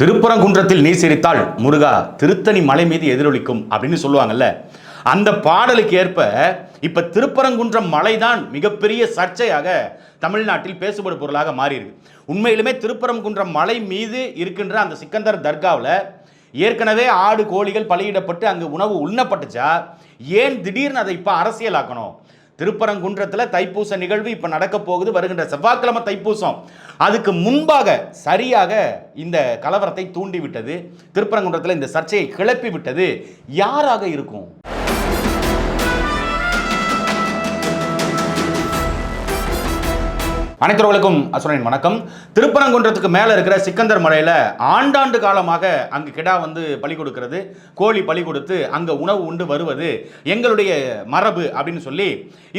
திருப்பரங்குன்றத்தில் நீர் சிரித்தால் முருகா திருத்தணி மலை மீது எதிரொலிக்கும் அப்படின்னு சொல்லுவாங்கல்ல. அந்த பாடலுக்கு ஏற்ப இப்ப திருப்பரங்குன்றம் மலைதான் மிகப்பெரிய சர்ச்சையாக தமிழ்நாட்டில் பேசுபடு பொருளாக மாறியிருக்கு. உண்மையிலுமே திருப்பரங்குன்றம் மலை மீது இருக்கின்ற அந்த சிக்கந்தர் தர்காவில் ஏற்கனவே ஆடு கோழிகள் பலியிடப்பட்டு அங்கு உணவு உண்ணப்பட்டுச்சா? ஏன் திடீர்னு அதை இப்போ அரசியலாக்கணும்? திருப்பரங்குன்றத்தில் தைப்பூச நிகழ்வு இப்போ நடக்க போகுது வருகின்ற செவ்வாய்க்கிழமை தைப்பூசம். அதுக்கு முன்பாக சரியாக இந்த கலவரத்தை தூண்டிவிட்டது திருப்பரங்குன்றத்தில் இந்த சர்ச்சையை கிளப்பி விட்டது யாராக இருக்கும்? அனைத்தவர்களுக்கும் அசுரனின் வணக்கம். திருப்பரங்குன்றத்துக்கு மேலே இருக்கிற சிக்கந்தர் மலையில் ஆண்டாண்டு காலமாக அங்கு கிடா வந்து பலி கொடுக்கிறது. கோழி பலி கொடுத்து அங்கே உணவு உண்டு வருவது எங்களுடைய மரபு அப்படின்னு சொல்லி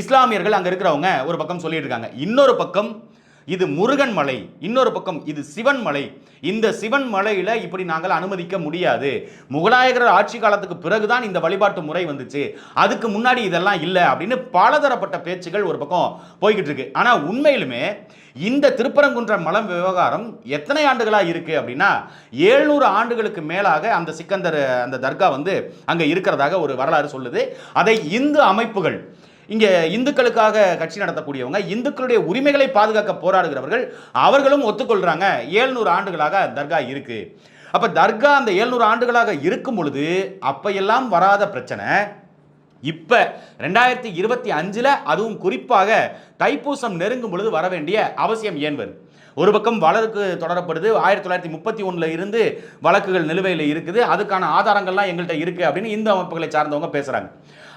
இஸ்லாமியர்கள் அங்கே இருக்கிறவங்க ஒரு பக்கம் சொல்லிட்டு இருக்காங்க. இன்னொரு பக்கம் இது முருகன் மலை இன்னொரு பக்கம் இது சிவன் மலை. இந்த சிவன் மலையில் இப்படி நாங்கள் அனுமதிக்க முடியாது. முகலாயகர் ஆட்சி காலத்துக்கு பிறகுதான் இந்த வழிபாட்டு முறை வந்துச்சு. அதுக்கு முன்னாடி இதெல்லாம் இல்லை அப்படின்னு பலதரப்பட்ட பேச்சுகள் ஒரு பக்கம் போய்கிட்டு இருக்கு ஆனால் உண்மையிலுமே இந்த திருப்பரங்குன்ற மலம் விவகாரம் எத்தனை ஆண்டுகளாக இருக்குது அப்படின்னா ஏழ்நூறு ஆண்டுகளுக்கு மேலாக அந்த சிக்கந்தர் அந்த தர்கா வந்து அங்கே இருக்கிறதாக ஒரு வரலாறு சொல்லுது. அதை இந்து அமைப்புகள் இங்கே இந்துக்களுக்காக கட்சி நடத்தக்கூடியவங்க இந்துக்களுடைய உரிமைகளை பாதுகாக்க போராடுகிறவர்கள் அவர்களும் ஒத்துக்கொள்கிறாங்க ஏழ்நூறு ஆண்டுகளாக தர்கா இருக்குது அப்போ தர்கா அந்த ஏழ்நூறு ஆண்டுகளாக இருக்கும் பொழுது அப்பையெல்லாம் வராத பிரச்சனை இப்போ ரெண்டாயிரத்தி இருபத்தி அஞ்சில் அதுவும் குறிப்பாக தைப்பூசம் நெருங்கும் பொழுது வர வேண்டிய அவசியம் ஏன் வருது? ஒரு பக்கம் வழக்கு தொடரப்படுது ஆயிரத்தி தொள்ளாயிரத்தி முப்பத்தி ஒன்றில் இருந்து வழக்குகள் நிலுவையில் இருக்குது அதுக்கான ஆதாரங்கள்லாம் எங்கள்கிட்ட இருக்குது அப்படின்னு இந்து அமைப்புகளை சார்ந்தவங்க பேசுகிறாங்க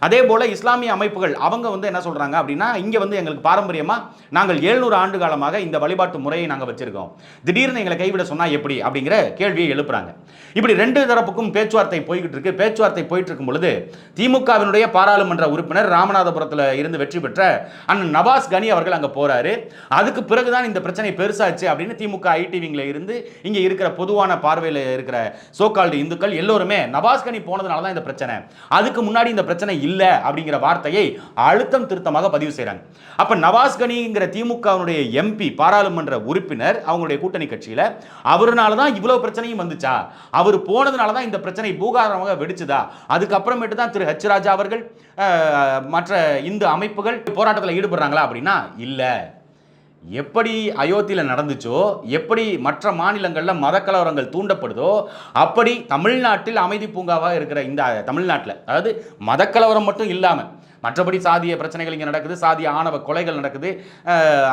அதே போல் இஸ்லாமிய அமைப்புகள் அவங்க வந்து என்ன சொல்கிறாங்க அப்படின்னா இங்கே வந்து எங்களுக்கு பாரம்பரியமாக நாங்கள் எழுநூறு ஆண்டு காலமாக இந்த வழிபாட்டு முறையை நாங்கள் வச்சுருக்கோம். திடீர்னு எங்களை கைவிட சொன்னால் எப்படி அப்படிங்கிற கேள்வியை எழுப்புறாங்க. இப்படி ரெண்டு தரப்புக்கும் பேச்சுவார்த்தை போய்கிட்டு இருக்கு. பேச்சுவார்த்தை போயிட்டு இருக்கும் பொழுது திமுகவினுடைய பாராளுமன்ற உறுப்பினர் ராமநாதபுரத்தில் இருந்து வெற்றி பெற்ற அண்ணன் நவாஸ் கனி அவர்கள் அங்கே போகிறாரு அதுக்கு பிறகுதான் இந்த பிரச்சனை பெருசாச்சு அப்படின்னு திமுக ஐடிவிங்கில் இருந்து இங்கே இருக்கிற பொதுவான பார்வையில் இருக்கிற சோகால்டு இந்துக்கள் எல்லோருமே நவாஸ் கனி போனதுனால தான் இந்த பிரச்சனை. அதுக்கு முன்னாடி இந்த பிரச்சனை இல்லை இல்லை அப்படிங்கிற வார்த்தையை அழுத்தம் திருத்தமாக பதிவு செய்கிறாங்க அப்போ நவாஸ் கனிங்கிற திமுகவினுடைய எம்பி பாராளுமன்ற உறுப்பினர் அவங்களுடைய கூட்டணி கட்சியில் அவருனால தான் இவ்வளோ பிரச்சனையும் வந்துச்சா? அவர் போனதுனால தான் இந்த பிரச்சனை பூகாரமாக வெடிச்சுதா? அதுக்கப்புறமேட்டு தான் திரு ஹெச் ராஜா அவர்கள் மற்ற இந்து அமைப்புகள் போராட்டத்தில் ஈடுபடுறாங்களா அப்படின்னா இல்லை. எப்படி அயோத்தியில் நடந்துச்சோ எப்படி மற்ற மாநிலங்களில் மதக்கலவரங்கள் தூண்டப்படுதோ அப்படி தமிழ்நாட்டில் அமைதி பூங்காவாக இருக்கிற இந்த தமிழ்நாட்டில் அதாவது மதக்கலவரம் மட்டும் இல்லாமல் மற்றபடி சாதிய பிரச்சனைகள் இங்கே நடக்குது சாதிய ஆணவ கொலைகள் நடக்குது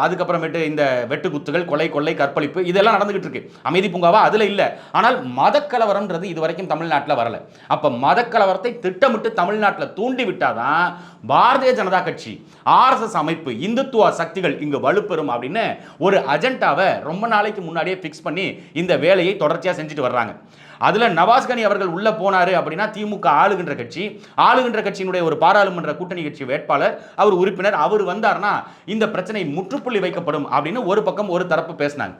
அதுக்கப்புறமேட்டு இந்த வெட்டுக்குத்துகள் கொலை கொள்ளை கற்பழிப்பு இதெல்லாம் நடந்துகிட்டு இருக்கு. அமைதி பூங்காவா? அதில் இல்லை. ஆனால் மதக்கலவரம்ன்றது இது வரைக்கும் தமிழ்நாட்டில் வரல. அப்போ மதக்கலவரத்தை திட்டமிட்டு தமிழ்நாட்டில் தூண்டி விட்டாதான் பாரதிய ஜனதா கட்சி ஆர்எஸ்எஸ் அமைப்பு இந்துத்துவ சக்திகள் இங்கு வலுப்பெறும் அப்படின்னு ஒரு அஜெண்டாவை ரொம்ப நாளைக்கு முன்னாடியே ஃபிக்ஸ் பண்ணி இந்த வேலையை தொடர்ச்சியாக செஞ்சுட்டு வர்றாங்க. அதில் நவாஸ்கனி அவர்கள் உள்ளே போனார் அப்படின்னா திமுக ஆளுகின்ற கட்சி ஆளுகின்ற கட்சியினுடைய ஒரு பாராளுமன்ற கூட்டணி கட்சி வேட்பாளர் அவர் உறுப்பினர் அவர் வந்தார்னா இந்த பிரச்சனை முற்றுப்புள்ளி வைக்கப்படும் அப்படின்னு ஒரு பக்கம் ஒரு தரப்பு பேசினாங்க.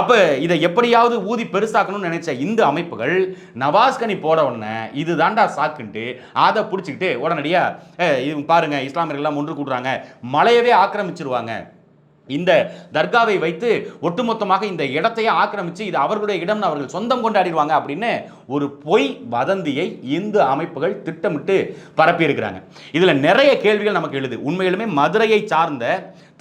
அப்போ இதை எப்படியாவது ஊதி பெருசாக்கணும்னு நினைச்ச இந்த அமைப்புகள் நவாஸ்கனி போட உடனே இது தாண்டா சாக்குன்ட்டு அதை பிடிச்சிக்கிட்டு உடனடியாக இது பாருங்கள் இஸ்லாமியர்கள்லாம் ஒன்று கூடுறாங்க மலையவே ஆக்கிரமிச்சிருவாங்க. இந்த தர்காவை வைத்து ஒட்டுமொத்தமாக இந்த இடத்தையே ஆக்கிரமித்து இது அவர்களுடைய இடம்னு அவர்கள் சொந்தம் கொண்டாடிடுவாங்க அப்படின்னு ஒரு பொய் வதந்தியை இந்து அமைப்புகள் திட்டமிட்டு பரப்பியிருக்கிறாங்க. இதில் நிறைய கேள்விகள் நமக்கு எழுது. உண்மையிலுமே மதுரையை சார்ந்த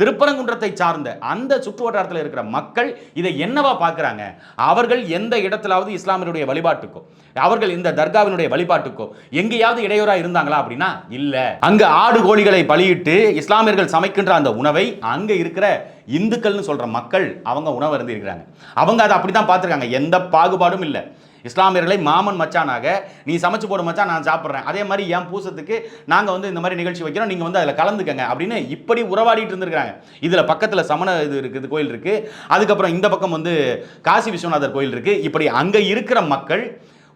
திருப்பரங்குன்றத்தை சார்ந்த அந்த சுற்று வட்டாரத்தில் இருக்கிற மக்கள் இதை என்னவா பார்க்குறாங்க? அவர்கள் எந்த இடத்திலாவது இஸ்லாமியருடைய வழிபாட்டுக்கோ அவர்கள் இந்த தர்காவினுடைய வழிபாட்டுக்கோ எங்கேயாவது இடையூறா இருந்தாங்களா அப்படின்னா இல்லை. அங்கே ஆடு கோழிகளை பலியிட்டு இஸ்லாமியர்கள் சமைக்கின்ற அந்த உணவை அங்கே இருக்கிற இந்துக்கள்னு சொல்கிற மக்கள் அவங்க உணவு இருந்திருக்கிறாங்க அவங்க அதை அப்படித்தான் பார்த்துருக்காங்க. எந்த பாகுபாடும் இல்லை. இஸ்லாமியர்களை மாமன் மச்சானாக நீ சமைச்சு போடு மச்சான் நான் சாப்பிட்றேன். அதே மாதிரி என் பூசத்துக்கு நாங்கள் வந்து இந்த மாதிரி நிகழ்ச்சி வைக்கிறோம். நீங்கள் வந்து அதில் கலந்துக்கங்க அப்படின்னு இப்படி உறவாடிட்டு இருந்திருக்காங்க இதில் பக்கத்தில் சமண இது இருக்குது கோயில் இருக்குது அதுக்கப்புறம் இந்த பக்கம் வந்து காசி விஸ்வநாதர் கோயில் இருக்குது இப்படி அங்கே இருக்கிற மக்கள்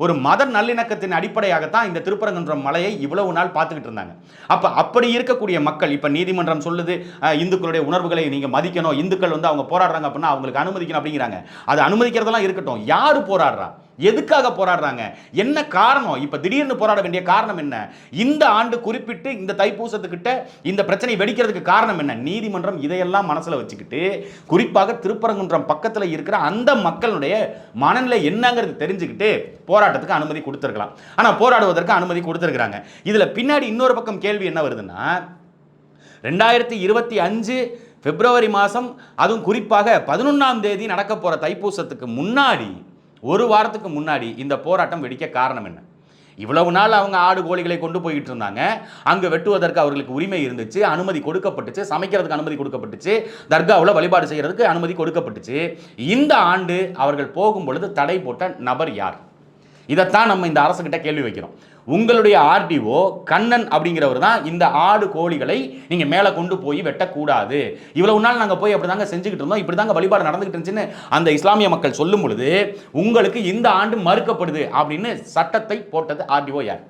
ஒரு மத நல்லிணக்கத்தின் அடிப்படையாகத்தான் இந்த திருப்பரங்குன்றம் மலையை இவ்வளவு நாள் பார்த்துக்கிட்டு இருந்தாங்க. அப்போ அப்படி இருக்கக்கூடிய மக்கள் இப்போ நீதிமன்றம் சொல்லுது இந்துக்களுடைய உணர்வுகளை நீங்கள் மதிக்கணும் இந்துக்கள் வந்து அவங்க போராடுறாங்க அப்படின்னா அவங்களுக்கு அனுமதிக்கணும் அப்படிங்கிறாங்க. அது அனுமதிக்கிறதெல்லாம் இருக்கட்டும். யார் போராடுறா? எதுக்காக போராடுறாங்க? என்ன காரணம்? இப்போ திடீர்னு போராட வேண்டிய காரணம் என்ன? இந்த ஆண்டு குறிப்பிட்டு இந்த தைப்பூசத்துக்கிட்ட இந்த பிரச்சனை வெடிக்கிறதுக்கு காரணம் என்ன? நீதிமன்றம் இதையெல்லாம் மனசில் வச்சுக்கிட்டு குறிப்பாக திருப்பரங்குன்றம் பக்கத்தில் இருக்கிற அந்த மக்களுடைய மனநிலை என்னங்கிறது தெரிஞ்சுக்கிட்டு போராட்டத்துக்கு அனுமதி கொடுத்துருக்கலாம். ஆனால் போராடுவதற்கு அனுமதி கொடுத்துருக்குறாங்க. இதில் பின்னாடி இன்னொரு பக்கம் கேள்வி என்ன வருதுன்னா ரெண்டாயிரத்தி இருபத்தி அஞ்சு பிப்ரவரி மாதம் அதுவும் குறிப்பாக பதினொன்றாம் தேதி நடக்க போகிற தைப்பூசத்துக்கு முன்னாடி ஒரு வாரத்துக்கு முன்னாடி இந்த போராட்டம் வெடிக்க காரணம் என்ன? இவ்வளவு நாள் அவங்க ஆடு கோழிகளை கொண்டு போயிட்டு இருந்தாங்க. அங்கே வெட்டுவதற்கு அவர்களுக்கு உரிமை இருந்துச்சு அனுமதி கொடுக்கப்பட்டுச்சு சமைக்கிறதுக்கு அனுமதி கொடுக்கப்பட்டுச்சு தர்காவில் வழிபாடு செய்கிறதுக்கு அனுமதி கொடுக்கப்பட்டுச்சு. இந்த ஆண்டு அவர்கள் போகும் பொழுது தடை போட்ட நபர் யார்? இதைத்தான் நம்ம இந்த அரசுக்கிட்ட கேள்வி வைக்கிறோம். உங்களுடைய ஆர்டிஓ கண்ணன் அப்படிங்கிறவர் தான் இந்த ஆடு கோழிகளை நீங்கள் மேலே கொண்டு போய் வெட்டக்கூடாது. இவ்வளவு நாள் நாங்கள் போய் அப்படி தாங்க செஞ்சுக்கிட்டு இருந்தோம். இப்படி தாங்க வழிபாடு நடந்துகிட்டு இருந்துச்சுன்னு அந்த இஸ்லாமிய மக்கள் சொல்லும் பொழுது உங்களுக்கு இந்த ஆண்டு மறுக்கப்படுது அப்படின்னு சட்டத்தை போட்டது ஆர்டிஓ யார்?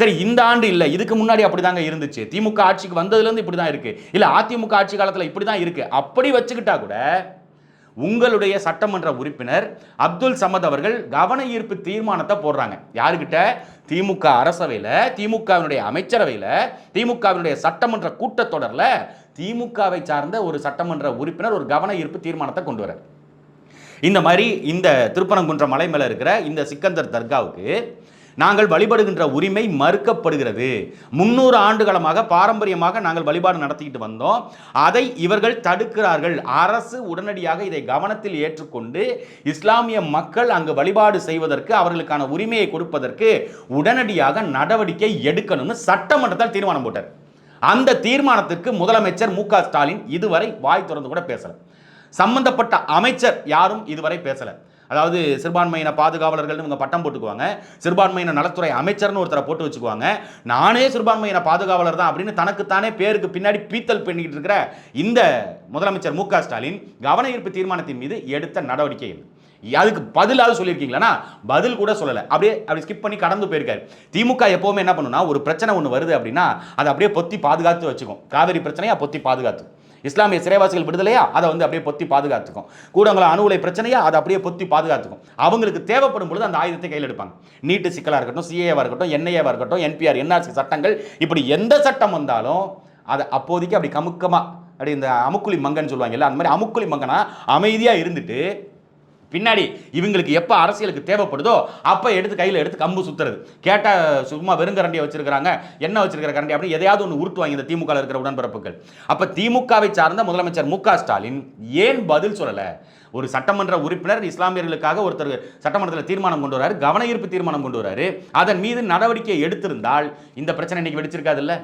சரி இந்த ஆண்டு இல்லை இதுக்கு முன்னாடி அப்படிதாங்க இருந்துச்சு. திமுக ஆட்சிக்கு வந்ததுலேருந்து இப்படி தான் இருக்குது இல்லை அதிமுக ஆட்சி காலத்தில் இப்படி தான் இருக்குது அப்படி வச்சுக்கிட்டா கூட உங்களுடைய சட்டமன்ற உறுப்பினர் அப்துல் சமத் அவர்கள் கவன ஈர்ப்பு தீர்மானத்தை போடுறாங்க. யாருக்கிட்ட? திமுக அரசவையில் திமுகவினுடைய அமைச்சரவையில் திமுகவினுடைய சட்டமன்ற கூட்டத்தொடரில் திமுகவை சார்ந்த ஒரு சட்டமன்ற உறுப்பினர் ஒரு கவன ஈர்ப்பு தீர்மானத்தை கொண்டு வரார் இந்த மாதிரி இந்த திருப்பரங்குன்றம் மலை மேலே இருக்கிற இந்த சிக்கந்தர் தர்காவுக்கு நாங்கள் வழிபடுகின்ற உரிமை மறுக்கப்படுகிறது. முன்னூறு ஆண்டுகளமாக பாரம்பரியமாக நாங்கள் வழிபாடு நடத்திக்கிட்டு வந்தோம். அதை இவர்கள் தடுக்கிறார்கள். அரசு உடனடியாக இதை கவனத்தில் ஏற்றுக்கொண்டு இஸ்லாமிய மக்கள் அங்கு வழிபாடு செய்வதற்கு அவர்களுக்கான உரிமையை கொடுப்பதற்கு உடனடியாக நடவடிக்கை எடுக்கணும்னு சட்டமன்றத்தால் தீர்மானம் போட்டார். அந்த தீர்மானத்திற்கு முதலமைச்சர் மு ஸ்டாலின் இதுவரை வாய் திறந்து கூட பேசல. சம்பந்தப்பட்ட அமைச்சர் யாரும் இதுவரை பேசலை. அதாவது சிறுபான்மையின பாதுகாவலர்கள்னு இவங்க பட்டம் போட்டுக்குவாங்க. சிறுபான்மையின நலத்துறை அமைச்சர்னு ஒருத்தரை போட்டு வச்சுக்குவாங்க. நானே சிறுபான்மையின பாதுகாவலர் தான் அப்படின்னு தனக்குத்தானே பேருக்கு பின்னாடி பீத்தல் பண்ணிக்கிட்டு இருக்கிற இந்த முதலமைச்சர் மு க ஸ்டாலின் கவன ஈர்ப்பு தீர்மானத்தின் மீது எடுத்த நடவடிக்கை இல்லை அதுக்கு பதிலாவது சொல்லியிருக்கீங்களா பதில் கூட சொல்லலை. அப்படியே அப்படி ஸ்கிப் பண்ணி கடந்து போயிருக்காரு. திமுக எப்பவுமே என்ன பண்ணுன்னா ஒரு பிரச்சனை ஒன்று வருது அப்படின்னா அதை அப்படியே பொத்தி பாதுகாத்து வச்சுக்கும். காவிரி பிரச்சனையா பொத்தி பாதுகாத்து. இஸ்லாமிய சிறைவாசிகள் விடுதலையா? அதை வந்து அப்படியே பொத்தி பாதுகாத்துக்கும். கூடங்குளம் அணு உலை பிரச்சனையா? அதை அப்படியே பொத்தி பாதுகாத்துக்கும். அவங்களுக்கு தேவைப்படும் பொழுது அந்த ஆயுதத்தை கையில் எடுப்பாங்க. நீட்டு சிக்கலாக இருக்கட்டும் சிஏவாக இருக்கட்டும் என்ஐஏவாக இருக்கட்டும் என்பிஆர் என்ஆர்சி சட்டங்கள் இப்படி எந்த சட்டம் வந்தாலும் அதை அப்போதைக்கு அப்படி கமுக்கமாக அப்படி இந்த அமுக்குலி மங்கன்னு சொல்லுவாங்கல்ல அந்த மாதிரி அமுக்குலி மங்கனா அமைதியாக இருந்துட்டு பின்னாடி இவங்களுக்கு எப்போ அரசியலுக்கு தேவைப்படுதோ அப்போ எடுத்து கையில் எடுத்து கம்பு சுத்துறது. கேட்டால் சும்மா வெறுங்கரண்டியை வச்சிருக்கிறாங்க. என்ன வச்சிருக்கிற கரண்டி? அப்படின்னு எதையாவது ஒன்று உருட்டுவாங்க இந்த திமுக இருக்கிற உடன்பிறப்புகள். அப்போ திமுகவை சார்ந்த முதலமைச்சர் மு ஸ்டாலின் ஏன் பதில் சொல்லலை? ஒரு சட்டமன்ற உறுப்பினர் இஸ்லாமியர்களுக்காக ஒருத்தர் சட்டமன்றத்தில் தீர்மானம் கொண்டு வராரு கவன ஈர்ப்பு தீர்மானம் கொண்டு வராரு. அதன் மீது நடவடிக்கை எடுத்திருந்தால் இந்த பிரச்சனை இன்னைக்கு வெடிச்சிருக்காதுல்ல?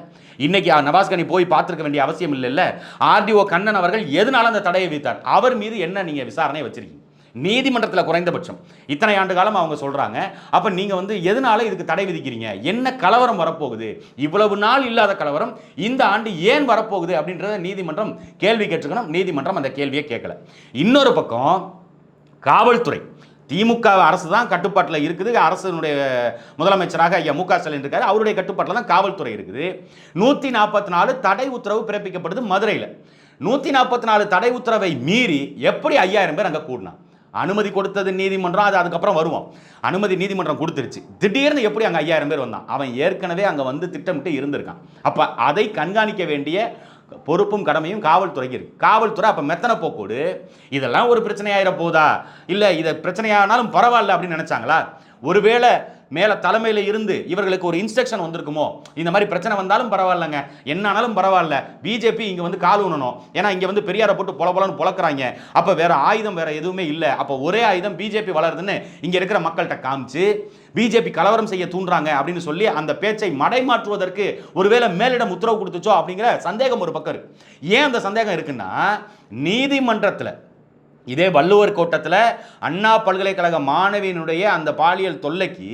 இன்னைக்கு நவாஸ் கனி போய் பார்த்துருக்க வேண்டிய அவசியம் இல்லைல்ல? ஆர்டிஓ கண்ணன் அவர்கள் எதனால அந்த தடையை விதித்தார்? அவர் மீது என்ன நீங்கள் விசாரணை வச்சிருக்கீங்க? நீதிமன்றத்தில் குறைந்தபட்சம். இத்தனை ஆண்டு காலம் அவங்க சொல்கிறாங்க அப்போ நீங்கள் வந்து எதனால இதுக்கு தடை விதிக்கிறீங்க? என்ன கலவரம் வரப்போகுது? இவ்வளவு நாள் இல்லாத கலவரம் இந்த ஆண்டு ஏன் வரப்போகுது அப்படின்றத நீதிமன்றம் கேள்வி கேட்டுக்கணும் நீதிமன்றம் அந்த கேள்வியை கேட்கல. இன்னொரு பக்கம் காவல்துறை. திமுக அரசு தான் கட்டுப்பாட்டில் இருக்குது. அரசனுடைய முதலமைச்சராக ஐயா மு க ஸ்டாலின் இருக்காரு. அவருடைய கட்டுப்பாட்டில் தான் காவல்துறை இருக்குது. நூற்றி நாற்பத்தி நாலு தடை உத்தரவு பிறப்பிக்கப்படுது மதுரையில். நூற்றி நாற்பத்தி நாலு தடை உத்தரவை மீறி எப்படி ஐயாயிரம் பேர் அங்கே கூடினா? அனுமதி கொடுத்தது நீதிமன்றம் அது அதுக்கப்புறம் வருவோம். அனுமதி நீதிமன்றம் கொடுத்துருச்சு. திடீர்னு எப்படி அங்கே ஐயாயிரம் பேர் வந்தான்? அவன் ஏற்கனவே அங்கே வந்து திட்டமிட்டு இருந்திருக்கான். அப்போ அதை கண்காணிக்க வேண்டிய பொறுப்பும் கடமையும் காவல்துறைக்கு இருக்கு. காவல்துறை அப்போ மெத்தனை போக்கோடு? இதெல்லாம் ஒரு பிரச்சனையாயிர போதா? இல்லை இதை பிரச்சனையானாலும் பரவாயில்ல அப்படின்னு நினச்சாங்களா? ஒருவேளை மேலே தலைமையில் இருந்து இவர்களுக்கு ஒரு இன்ஸ்ட்ரக்ஷன் வந்திருக்குமோ? இந்த மாதிரி பிரச்சனை வந்தாலும் பரவாயில்லைங்க. என்னானாலும் பரவாயில்ல. பிஜேபி இங்கே வந்து கால் ஊனணும். ஏன்னா இங்கே வந்து பெரியாரை போட்டு பொல பொலன்னு பொழக்கிறாங்க அப்போ வேற ஆயுதம் வேற எதுவுமே இல்லை. அப்போ ஒரே ஆயுதம் பிஜேபி வளருதுன்னு இங்கே இருக்கிற மக்கள்கிட்ட காமிச்சு பிஜேபி கலவரம் செய்ய தூண்டுறாங்க அப்படின்னு சொல்லி அந்த பேச்சை மடைமாற்றுவதற்கு ஒருவேளை மேலிடம் உத்தரவு கொடுத்துச்சோ அப்படிங்கிற சந்தேகம் ஒரு பக்கம் இருக்கு. ஏன் அந்த சந்தேகம் இருக்குன்னா நீதிமன்றத்தில் இதே வள்ளுவர் கோட்டத்தில் அண்ணா பல்கலைக்கழக மாணவியினுடைய அந்த பாலியல் தொல்லைக்கு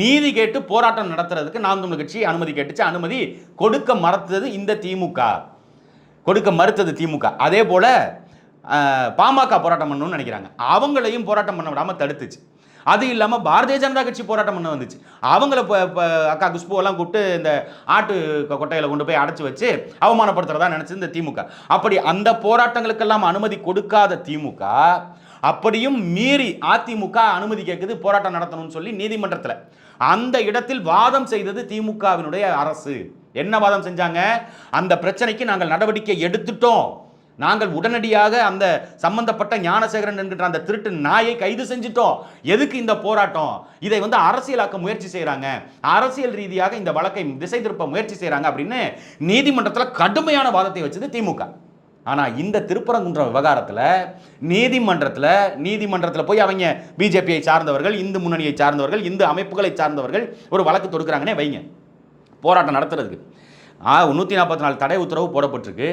நீதி கேட்டு போராட்டம் நடத்துறதுக்கு நாம் தமிழ் கட்சி அனுமதி கேட்டுச்சு. அனுமதி கொடுக்க மறுத்தது இந்த திமுக. கொடுக்க மறுத்தது திமுக. அதே போல் பாமக போராட்டம் பண்ணணும்னு நினைக்கிறாங்க. அவங்களையும் போராட்டம் பண்ண விடாமல் தடுத்துச்சு. அது இல்லாமல் பாரதிய ஜனதா கட்சி போராட்டம் பண்ண வந்துச்சு. அவங்கள இப்போ இப்போ அக்கா குஷ்புவெல்லாம் கூப்பிட்டு இந்த ஆட்டு கொட்டையில் கொண்டு போய் அடைச்சி வச்சு அவமானப்படுத்துறதா நினச்சி இந்த திமுக. அப்படி அந்த போராட்டங்களுக்கெல்லாம் அனுமதி கொடுக்காத திமுக அப்படியும் மீறி அதிமுக அனுமதி கேட்குது போராட்டம் நடத்தணும்னு சொல்லி நீதிமன்றத்தில். அந்த இடத்தில் வாதம் செய்தது திமுகவினுடைய அரசு. என்ன வாதம் செஞ்சாங்க? அந்த பிரச்சனைக்கு நாங்கள் நடவடிக்கை எடுத்துட்டோம். நாங்கள் உடனடியாக அந்த சம்பந்தப்பட்ட ஞானசேகரன் என்கின்ற அந்த திருட்டு நாயை கைது செஞ்சிட்டோம். எதுக்கு இந்த போராட்டம்? இதை வந்து அரசியலாக்க முயற்சி செய்கிறாங்க அரசியல் ரீதியாக இந்த வழக்கை திசை திருப்ப முயற்சி செய்கிறாங்க அப்படின்னு நீதிமன்றத்தில் கடுமையான வாதத்தை வச்சது திமுக. ஆனால் இந்த திருப்பரங்குன்ற விவகாரத்தில் நீதிமன்றத்தில் நீதிமன்றத்தில் போய் அவங்க பிஜேபியை சார்ந்தவர்கள் இந்து முன்னணியை சார்ந்தவர்கள் இந்து அமைப்புகளை சார்ந்தவர்கள் ஒரு வழக்கு தொடுக்கிறாங்கன்னே வைங்க. போராட்டம் நடத்துறதுக்கு. நூற்றி நாற்பத்தி நாலு தடை உத்தரவு போடப்பட்டிருக்கு.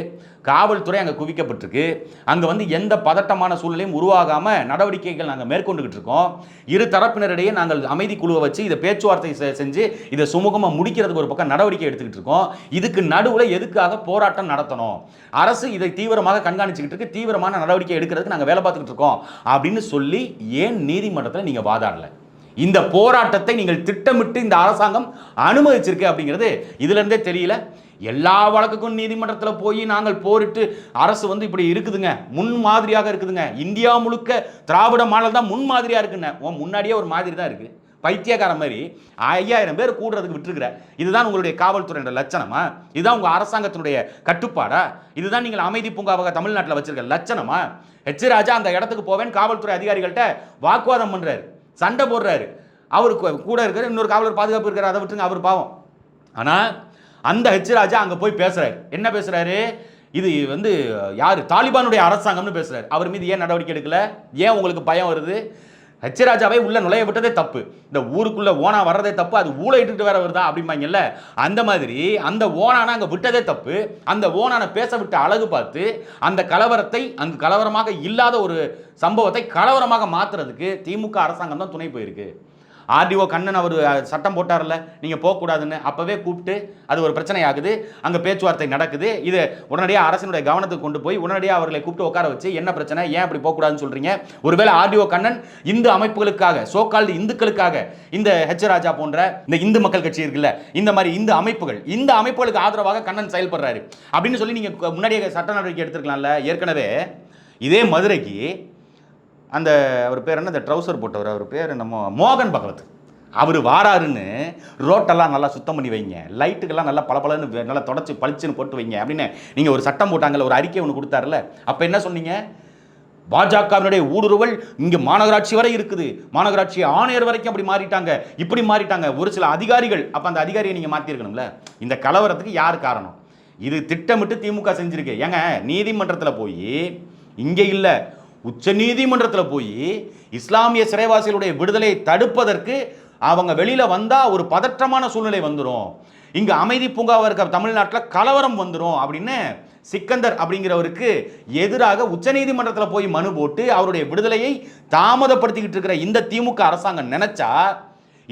காவல்துறை அங்கே குவிக்கப்பட்டிருக்கு. அங்கே வந்து எந்த பதட்டமான சூழ்நிலையும் உருவாகாமல் நடவடிக்கைகள் நாங்கள் மேற்கொண்டுகிட்டு இருக்கோம். இரு தரப்பினரிடையே நாங்கள் அமைதி குழுவை வச்சு இதை பேச்சுவார்த்தை செஞ்சு இதை சுமூகமாக முடிக்கிறதுக்கு ஒரு பக்கம் நடவடிக்கை எடுத்துக்கிட்டு இருக்கோம். இதுக்கு நடுவில் எதுக்காக போராட்டம் நடத்தணும்? அரசு இதை தீவிரமாக கண்காணிச்சுக்கிட்டு இருக்கு. தீவிரமான நடவடிக்கை எடுக்கிறதுக்கு நாங்கள் வேலை பார்த்துக்கிட்டு இருக்கோம். அப்படின்னு சொல்லி ஏன் நீதிமன்றத்தில் நீங்கள் வாதாடலை? இந்த போராட்டத்தை நீங்கள் திட்டமிட்டு இந்த அரசாங்கம் அனுமதிச்சிருக்கு அப்படிங்கிறது இதுலேருந்தே தெரியல. எல்லா வழக்குக்கும் நீதிமன்றத்தில் போய் நாங்கள் போரிட்டு அரசு வந்து இப்படி இருக்குதுங்க முன் மாதிரியாக இருக்குதுங்க. இந்தியா முழுக்க திராவிட மாடல் தான் முன் மாதிரியாக இருக்குன்னு. முன்னாடியே ஒரு மாதிரி தான் இருக்குது பைத்தியக்கார மாதிரி ஐயாயிரம் பேர் கூடுறதுக்கு விட்டுருக்குற. இதுதான் உங்களுடைய காவல்துறையோட லட்சணமா? இதுதான் உங்கள் அரசாங்கத்தினுடைய கட்டுப்பாடா? இதுதான் நீங்கள் அமைதி பூங்காவாக தமிழ்நாட்டில் வச்சிருக்க லட்சணமா? ஹெச் ராஜா அந்த இடத்துக்கு போவேன் காவல்துறை அதிகாரிகள்கிட்ட வாக்குவாதம் பண்ணுறாரு சண்டை போடுறாரு. அவர் கூட இருக்கிற இன்னொரு காவலர் பாதுகாப்பு இருக்கிற அதை விட்டுருங்க அவர் பாவம். ஆனால் அந்த ஹெச் ராஜா அங்கே போய் பேசுறாரு. என்ன பேசுகிறாரு இது வந்து யார்? தாலிபானுடைய அரசாங்கம்னு பேசுகிறார் அவர் மீது ஏன் நடவடிக்கை எடுக்கல? ஏன் உங்களுக்கு பயம் வருது? ஹெச் ராஜாவை உள்ள நுழைய விட்டதே தப்பு. இந்த ஊருக்குள்ள ஓனா வர்றதே தப்பு அது ஊழ இட்டுட்டு வேற வருதா அப்படிம்பாங்கல்ல? அந்த மாதிரி அந்த ஓனான அங்கே விட்டதே தப்பு. அந்த ஓனான பேச விட்ட அழகு பார்த்து அந்த கலவரத்தை அங்கு கலவரமாக இல்லாத ஒரு சம்பவத்தை கலவரமாக மாற்றுறதுக்கு திமுக அரசாங்கம் தான் துணை போயிருக்கு. ஆர்டிஓ கண்ணன் அவர் சட்டம் போட்டார்ல நீங்கள் போகக்கூடாதுன்னு. அப்போவே கூப்பிட்டு அது ஒரு பிரச்சனை ஆகுது அங்கே பேச்சுவார்த்தை நடக்குது. இது உடனடியாக அரசினுடைய கவனத்துக்கு கொண்டு போய் உடனடியாக அவர்களை கூப்பிட்டு உட்கார வச்சு என்ன பிரச்சனை? ஏன் அப்படி போகக்கூடாதுன்னு சொல்கிறீங்க ஒருவேளை ஆர்டிஓ கண்ணன் இந்து அமைப்புகளுக்காக சோக்கால்டு இந்துக்களுக்காக இந்த ஹெச் ராஜா போன்ற இந்த இந்து மக்கள் கட்சி இருக்குல்ல இந்த மாதிரி இந்து அமைப்புகள் இந்த அமைப்புகளுக்கு ஆதரவாக கண்ணன் செயல்படுறாரு. அப்படின்னு சொல்லி நீங்கள் முன்னாடியே சட்ட நடவடிக்கை எடுத்துருக்கலாம்ல ஏற்கனவே. இதே மதுரைக்கு அந்த அவர் பேர் என்ன? இந்த ட்ரௌசர் போட்டவர் அவர் பேர் நம்ம மோகன் பகவத். அவர் வாராருன்னு ரோட்டெல்லாம் நல்லா சுத்தம் பண்ணி வைங்க. லைட்டுக்கெல்லாம் நல்லா பளபளன்னு நல்லா தொடச்சி பளிச்சுன்னு போட்டு வைங்க அப்படின்னு நீங்கள் ஒரு சட்டம் போட்டாங்கல்ல ஒரு அறிக்கை ஒன்று கொடுத்தாருல அப்போ என்ன சொன்னீங்க? பாஜகவினுடைய ஊடுருவல் இங்கே மாநகராட்சி வரை இருக்குது. மாநகராட்சி ஆணையர் வரைக்கும் அப்படி மாறிட்டாங்க. இப்படி மாறிட்டாங்க. ஒரு சில அதிகாரிகள் அப்போ அந்த அதிகாரியை நீங்கள் மாற்றிருக்கணும்ல இந்த கலவரத்துக்கு யார் காரணம்? இது திட்டமிட்டு திமுக செஞ்சுருக்கு. ஏங்க நீதிமன்றத்தில் போய் இங்கே இல்லை. உச்ச நீதிமன்றத்தில் போய் இஸ்லாமிய சிறைவாசிகளுடைய விடுதலையை தடுப்பதற்கு அவங்க வெளியில் வந்தால் ஒரு பதற்றமான சூழ்நிலை வந்துடும் இங்கே அமைதி பூங்காவாக இருக்க தமிழ்நாட்டில் கலவரம் வந்துடும் அப்படின்னு சிக்கந்தர் அப்படிங்கிறவருக்கு எதிராக உச்சநீதிமன்றத்தில் போய் மனு போட்டு அவருடைய விடுதலையை தாமதப்படுத்திக்கிட்டு இருக்கிற இந்த திமுக அரசாங்கம் நினச்சா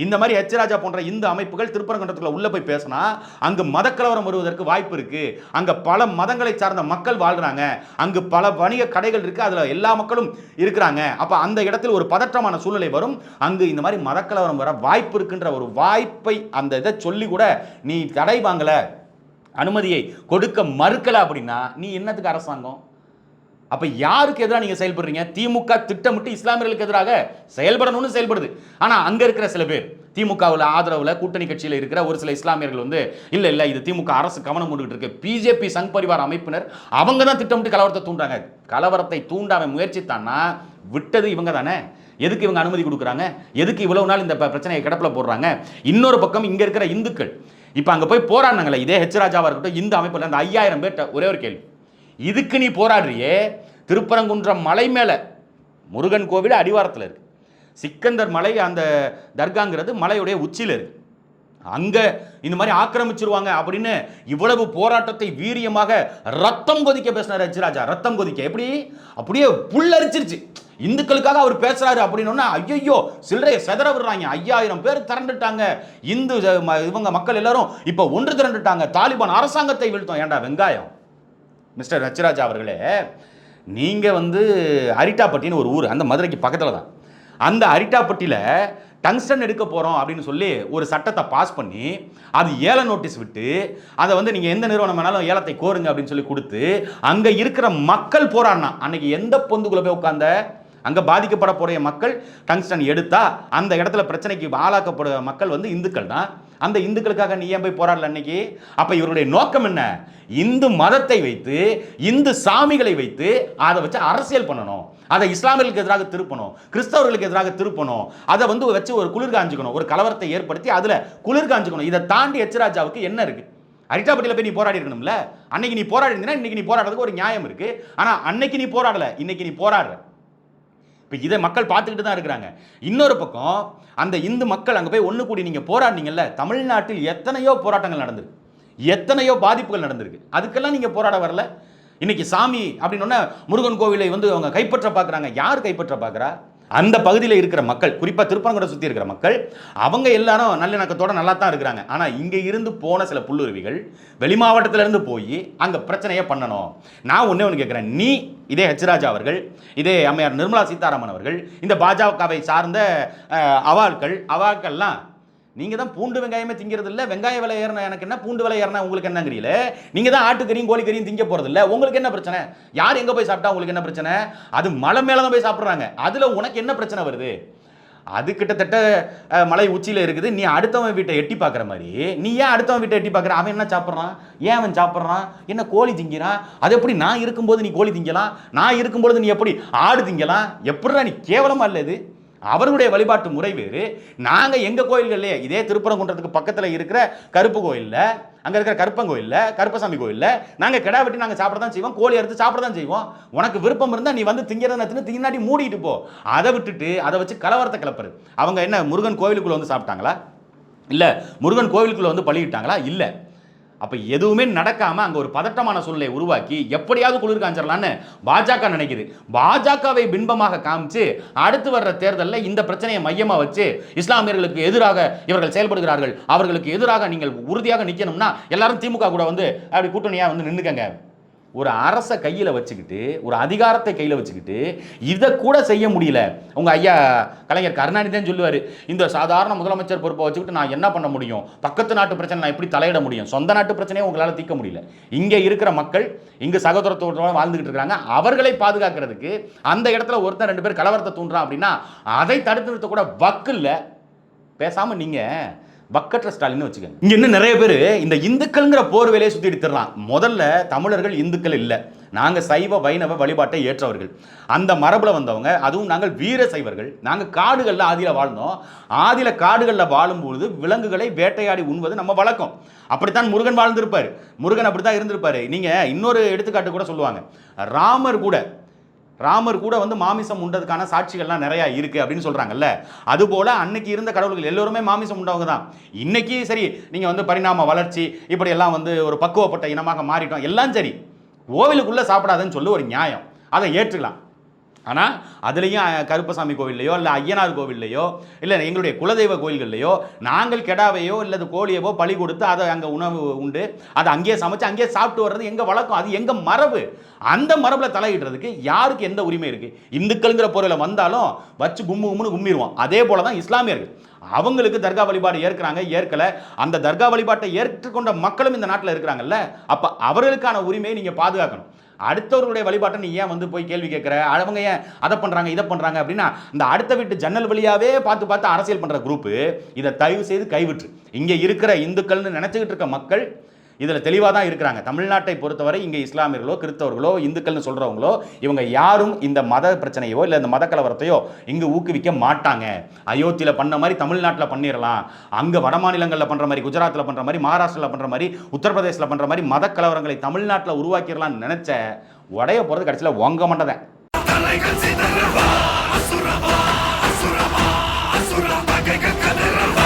இந்த மாதிரி ஹெச்ராஜா போன்ற இந்த அமைப்புகள் திருப்பரங்குன்றத்துக்குள்ள உள்ளே போய் பேசினா அங்கு மதக்கலவரம் வருவதற்கு வாய்ப்பு இருக்குது அங்கே பல மதங்களை சார்ந்த மக்கள் வாழ்கிறாங்க அங்கு பல வணிக கடைகள் இருக்குது அதில் எல்லா மக்களும் இருக்கிறாங்க. அப்போ அந்த இடத்தில் ஒரு பதற்றமான சூழ்நிலை வரும். அங்கு இந்த மாதிரி மதக்கலவரம் வர வாய்ப்பு இருக்குன்ற ஒரு வாய்ப்பை அந்த இதை சொல்லி கூட நீ தடை வாங்கலை. அனுமதியை கொடுக்க மறுக்கலை அப்படின்னா நீ என்னத்துக்கு அரசாங்கம்? அப்ப யாருக்கு எதிராக நீங்க செயல்படுறீங்க? திமுக திட்டமிட்டு இஸ்லாமியர்களுக்கு எதிராக செயல்படணும்னு செயல்படுது. ஆனா அங்க இருக்கிற சில பேர் திமுகவில் ஆதரவில் கூட்டணி கட்சியில் இருக்கிற ஒரு சில இஸ்லாமியர்கள் வந்து இல்லை இல்லை இது திமுக அரசு கவனம் கொண்டுகிட்டு இருக்கு. பிஜேபி சங் பரிவார் அமைப்பினர் அவங்க தான் திட்டமிட்டு கலவரத்தை தூண்டாங்க. கலவரத்தை தூண்டாம முயற்சித்தான்னா விட்டது இவங்க தானே. எதுக்கு இவங்க அனுமதி கொடுக்குறாங்க? எதுக்கு இவ்வளவு நாள் இந்த பிரச்சனையை கிடப்பில் போடுறாங்க? இன்னொரு பக்கம் இங்கே இருக்கிற இந்துக்கள். இப்போ அங்கே போய் போராடினாங்களே இதே ஹெச் ராஜாவாக இருக்கட்டும் இந்து அமைப்பில் அந்த ஐயாயிரம் பேர்கிட்ட ஒரே ஒரு கேள்வி. இதுக்கு நீ போராடுறியே? திருப்பரங்குன்றம் மலை மேலே. முருகன் கோவில் அடிவாரத்தில் இருக்குது சிக்கந்தர் மலை அந்த தர்காங்கிறது மலையுடைய உச்சியில் இருக்குது அங்கே இந்த மாதிரி ஆக்கிரமிச்சிருவாங்க அப்படின்னு இவ்வளவு போராட்டத்தை வீரியமாக ரத்தம் கொதிக்க பேசினார் ராஜா ரத்தம் கொதிக்க. எப்படி? அப்படியே புல்லரிச்சிருச்சு. இந்துக்களுக்காக அவர் பேசுறாரு அப்படின்னா ஐயோ சில்லறையை செதற விடுறாங்க. ஐயாயிரம் பேர் திரண்டுட்டாங்க. இந்து இவங்க மக்கள் எல்லாரும் இப்போ ஒன்று திரண்டுட்டாங்க. தாலிபான் அரசாங்கத்தை வீழ்த்தோம். ஏன்டா வெங்காயம்? மிஸ்டர் ரச்சராஜா அவர்களே நீங்கள் வந்து அரிட்டாப்பட்டின்னு ஒரு ஊர் அந்த மதுரைக்கு பக்கத்தில் தான். அந்த அரிட்டாப்பட்டியில் டங்ஸ்டன் எடுக்க போகிறோம் அப்படின்னு சொல்லி ஒரு சட்டத்தை பாஸ் பண்ணி அது ஏல நோட்டீஸ் விட்டு அதை வந்து நீங்கள் எந்த நிறுவனம் வேணாலும் ஏலத்தை கோருங்க அப்படின்னு சொல்லி கொடுத்து அங்கே இருக்கிற மக்கள் போராடினா அன்னைக்கு எந்த பொந்துக்குள்ளே போய் உட்காந்த அங்கே பாதிக்கப்பட போகிற மக்கள் டங்ஸ்டன் எடுத்தா அந்த இடத்துல பிரச்சனைக்கு ஆளாக்கப்படுற மக்கள் வந்து இந்துக்கள் தான். அந்த இந்துக்களுக்காக நீ ஏன் போய் போராடல அன்னைக்கு? அப்போ இவருடைய நோக்கம் என்ன? இந்து மதத்தை வைத்து இந்து சாமிகளை வைத்து அதை வச்சு அரசியல் பண்ணணும். அதை இஸ்லாமியர்களுக்கு எதிராக திருப்பணும். கிறிஸ்தவர்களுக்கு எதிராக திருப்பணும். அதை வந்து வச்சு ஒரு குளிர் காஞ்சிக்கணும். ஒரு கலவரத்தை ஏற்படுத்தி அதில் குளிர் காஞ்சிக்கணும். இதை தாண்டி எச்ராஜாவுக்கு என்ன இருக்குது அரிட்டாப்பட்டியில் போய் நீ போராடி இருக்கணும்ல? அன்னைக்கு நீ போராடி இருந்தீங்கன்னா இன்னைக்கு நீ போராடுறதுக்கு ஒரு நியாயம் இருக்குது ஆனால் அன்னைக்கு நீ போராடலை. இன்னைக்கு நீ போராடுற. இப்போ இதை மக்கள் பார்த்துக்கிட்டு தான் இருக்கிறாங்க. இன்னொரு பக்கம் அந்த இந்து மக்கள் அங்கே போய் ஒன்று கூடி நீங்கள் போராடினீங்கல்ல தமிழ்நாட்டில் எத்தனையோ போராட்டங்கள் நடந்திருக்கு எத்தனையோ பாதிப்புகள் நடந்திருக்கு. அதுக்கெல்லாம் நீங்கள் போராட வரல. இன்னைக்கு சாமி அப்படின்னு முருகன் கோவிலை வந்து அவங்க கைப்பற்ற பார்க்குறாங்க. யார் கைப்பற்ற பார்க்குறா? அந்த பகுதியில் இருக்கிற மக்கள் குறிப்பாக திருப்பரங்குறை சுற்றி இருக்கிற மக்கள் அவங்க எல்லாரும் நல்லிணக்கத்தோடு நல்லா தான் இருக்கிறாங்க. ஆனால் இங்கே இருந்து போன சில புல்லுருவிகள் வெளி மாவட்டத்திலேருந்து போய் அங்கே பிரச்சனையை பண்ணணும். நான் ஒன்றே ஒன்று கேட்குறேன் நீ இதே ஹெச்ராஜா அவர்கள் இதே அம்மையார் நிர்மலா சீதாராமன் அவர்கள் இந்த பாஜகவை சார்ந்த அஹ், அவாள்கள் அவாக்கள்லாம் நீங்க தான் பூண்டு வெங்காயமே திங்கிறது இல்லை வெங்காய விலை ஏறினா எனக்கு என்ன? பூண்டு விலை ஏறினா உங்களுக்கு என்னங்கிறீங்களே? நீங்க தான் ஆட்டுக்கறியும் கோழிக்கறியும் திங்க போறது இல்லை உங்களுக்கு என்ன பிரச்சனை? யார் எங்க போய் சாப்பிட்டா உங்களுக்கு என்ன பிரச்சனை? அது மலை மேலே தான் போய் சாப்பிட்றாங்க. அதுல உனக்கு என்ன பிரச்சனை வருது? அது கிட்டத்தட்ட மலை உச்சியில் இருக்குது. நீ அடுத்தவன் வீட்டை எட்டி பார்க்குற மாதிரி. நீ ஏன் அடுத்தவன் வீட்டை எட்டி பார்க்குற? அவன் என்ன சாப்பிட்றான்? ஏன் அவன் சாப்பிட்றான்? என்ன கோழி திங்கிறான்? அது எப்படி நான் இருக்கும்போது நீ கோழி திங்கலாம்? நான் இருக்கும்பொழுது நீ எப்படி ஆடு திங்கலாம்? எப்படிடா நீ கேவலமாக இல்லை இது? அவர்களுடைய வழிபாட்டு முறை வேறு. நாங்கள் எங்கள் கோயில்கள்லேயே இதே திருப்பரங்குன்றத்துக்கு பக்கத்தில் இருக்கிற கருப்பு கோயிலில் அங்கே இருக்கிற கருப்பங்கோயிலில் கருப்பசாமி கோயிலில் நாங்கள் கிடா வெட்டி நாங்கள் சாப்பிட தான் செய்வோம் கோழி அறுத்து சாப்பிட தான் செய்வோம். உனக்கு விருப்பம் இருந்தால் நீ வந்து திங்கிறத தின்னு தின்னாடி மூடிட்டு போ. அதை விட்டுட்டு அதை வச்சு கலவரத்தை கிளப்புறது அவங்க என்ன முருகன் கோவிலுக்குள்ளே வந்து சாப்பிட்டாங்களா? இல்லை முருகன் கோவிலுக்குள்ளே வந்து பழியிட்டாங்களா இல்லை. அப்போ எதுவுமே நடக்காமல் அங்கே ஒரு பதட்டமான சூழ்நிலையை உருவாக்கி எப்படியாவது குளிர் காஞ்சிடலான்னு பாஜக நினைக்குது. பாஜகவை பின்பமாக காமிச்சு அடுத்து வர்ற தேர்தலில் இந்த பிரச்சனையை மையமாக வச்சு இஸ்லாமியர்களுக்கு எதிராக இவர்கள் செயல்படுகிறார்கள் அவர்களுக்கு எதிராக நீங்கள் உறுதியாக நிற்கணும்னா எல்லாரும் திமுக கூட வந்து அப்படி கூட்டணியாக வந்து நின்றுக்கங்க ஒரு அரசை கையில் வச்சுக்கிட்டு ஒரு அதிகாரத்தை கையில் வச்சுக்கிட்டு இதை கூட செய்ய முடியல. உங்கள் ஐயா கலைஞர் கருணாநிதி தான் சொல்லுவார் இந்த சாதாரண முதலமைச்சர் பொறுப்பை வச்சுக்கிட்டு நான் என்ன பண்ண முடியும்? பக்கத்து நாட்டு பிரச்சனை நான் எப்படி தலையிட முடியும்? சொந்த நாட்டு பிரச்சனையை உங்களால் தீர்க்க முடியல. இங்கே இருக்கிற மக்கள் இங்கே சகோதரத்தோட வாழ்ந்துக்கிட்டு இருக்காங்க அவர்களை பாதுகாக்கிறதுக்கு அந்த இடத்துல ஒருத்தன் ரெண்டு பேர் கலவரத்தை தூண்டுறான் அப்படின்னா அதை தடுத்து நிறுத்த கூட வக்கு இல்லை பேசாமல் நீங்கள் பக்கற்ற ஸ்டாலின் வச்சுக்கோங்க. இங்கே இன்னும் நிறைய பேர் இந்த இந்துக்கள்ங்கிற போர் வேலையை சுத்தி எடுத்துடலாம். முதல்ல தமிழர்கள் இந்துக்கள் இல்லை. நாங்கள் சைவ வைணவ வழிபாட்டை ஏற்றவர்கள். அந்த மரபில் வந்தவங்க அதுவும் நாங்கள் வீர சைவர்கள். நாங்கள் காடுகளில் ஆதியில் வாழ்ந்தோம். ஆதியில் காடுகளில் வாழும்பொழுது விலங்குகளை வேட்டையாடி உண்வது நம்ம வழக்கம். அப்படித்தான் முருகன் வாழ்ந்திருப்பார். முருகன் அப்படித்தான் இருந்திருப்பார். நீங்கள் இன்னொரு எடுத்துக்காட்டு கூட சொல்லுவாங்க. ராமர் கூட ராமர் கூட வந்து மாமிசம் உண்டதுக்கான சாட்சிகள்லாம் நிறையா இருக்குது அப்படின்னு சொல்கிறாங்கல்ல அதுபோல் அன்னைக்கு இருந்த கடவுள்கள் எல்லோருமே மாமிசம் உண்டவங்க தான். இன்றைக்கி சரி நீங்கள் வந்து பரிணாம வளர்ச்சி இப்படியெல்லாம் வந்து ஒரு பக்குவப்பட்ட இனமாக மாறிட்டோம் எல்லாம் சரி. ஓவிலுக்குள்ளே சாப்பிடாதுன்னு சொல்லி ஒரு நியாயம். அதை ஏற்றுக்கலாம். ஆனால் அதுலேயும் கருப்பசாமி கோவில்லையோ இல்லை ஐயனார் கோவில்லையோ இல்லை எங்களுடைய குலதெய்வ கோயில்கள்லையோ நாங்கள் கெடாவையோ இல்லது கோழியவோ பழி கொடுத்து அதை அங்கே உணவு உண்டு. அதை அங்கேயே சமைச்சு அங்கேயே சாப்பிட்டு வர்றது எங்கள் வழக்கம்? அது எங்கள் மரபு? அந்த மரபில் தலையிடுறதுக்கு யாருக்கு எந்த உரிமை இருக்குது இந்துக்கள்ங்கிற பொருளில் வந்தாலும் வச்சு கும்மு கும்முன்னு கும்மிடுவோம் அதே போல தான் இஸ்லாமியர்கள். அவங்களுக்கு தர்கா வழிபாடு ஏற்கிறாங்க ஏற்கலை. அந்த தர்கா வழிபாட்டை ஏற்றுக்கொண்ட மக்களும் இந்த நாட்டில் இருக்கிறாங்கல்ல. அப்போ அவர்களுக்கான உரிமையை நீங்கள் பாதுகாக்கணும். அடுத்தவர்களுடைய வழிபாட்டை நீ ஏன் வந்து போய் கேள்வி கேட்குற? அவங்க ஏன் அதை பண்ணுறாங்க இதை பண்ணுறாங்க அப்படின்னா இந்த அடுத்த வீட்டு ஜன்னல் வழியாகவே பார்த்து பார்த்து அரசியல் பண்ணுற குரூப்பு இதை தயவு செய்து கைவிட்டு இங்கே இருக்கிற இந்துக்கள்னு நினச்சிக்கிட்டு இருக்க மக்கள் இதில் தெளிவாக தான் இருக்கிறாங்க. தமிழ்நாட்டை பொறுத்தவரை இங்கே இஸ்லாமியர்களோ கிறிஸ்தவர்களோ இந்துக்கள்னு சொல்கிறவங்களோ இவங்க யாரும் இந்த மத பிரச்சனையோ இல்லை இந்த மத கலவரத்தையோ இங்கே ஊக்குவிக்க மாட்டாங்க. அயோத்தியில் பண்ண மாதிரி தமிழ்நாட்டில் பண்ணிடலாம் அங்கே வட மாநிலங்களில் பண்ணுற மாதிரி குஜராத்தில் பண்ணுற மாதிரி மகாராஷ்டிராவில் பண்ணுற மாதிரி உத்தரப்பிரதேசில் பண்ணுற மாதிரி மத கலவரங்களை தமிழ்நாட்டில் உருவாக்கிடலாம்னு நினச்ச உடைய போகிறது கடைசியில் உங்க மண்டதான்